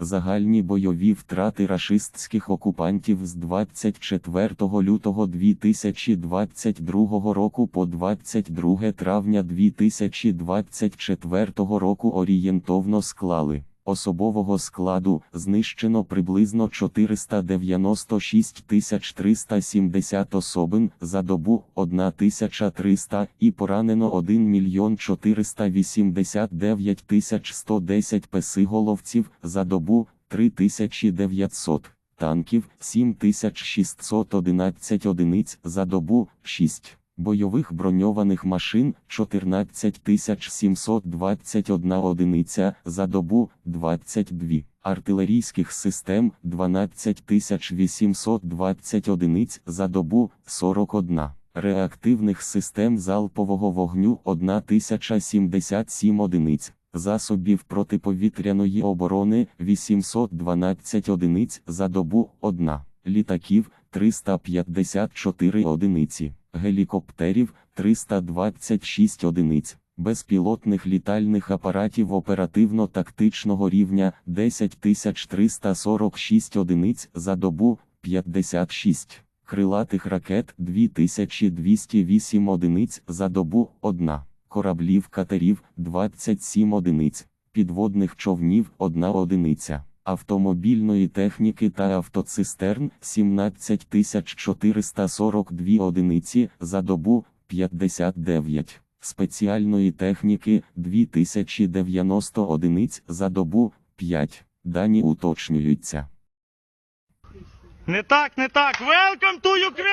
Загальні бойові втрати рашистських окупантів з 24 лютого 2022 року по 22 травня 2024 року орієнтовно склали. Особового складу знищено приблизно 496 370 особин за добу 1300 і поранено 1 мільйон 489 110 песиголовців за добу 3900 танків 7611 одиниць за добу 6. Бойових броньованих машин 14721 одиниця за добу 22, артилерійських систем 12820 одиниць за добу 41, реактивних систем залпового вогню 1077 одиниць, засобів протиповітряної оборони 812 одиниць за добу 1, літаків 354 одиниці гелікоптерів 326 одиниць, безпілотних літальних апаратів оперативно-тактичного рівня 10346 одиниць за добу 56, крилатих ракет 2208 одиниць за добу 1, кораблів катерів 27 одиниць, підводних човнів 1 одиниця автомобільної техніки та автоцистерн 17442 одиниці за добу 59, спеціальної техніки 2090 одиниць за добу 5. Дані уточнюються. Не так, не так. Welcome to Ukraine!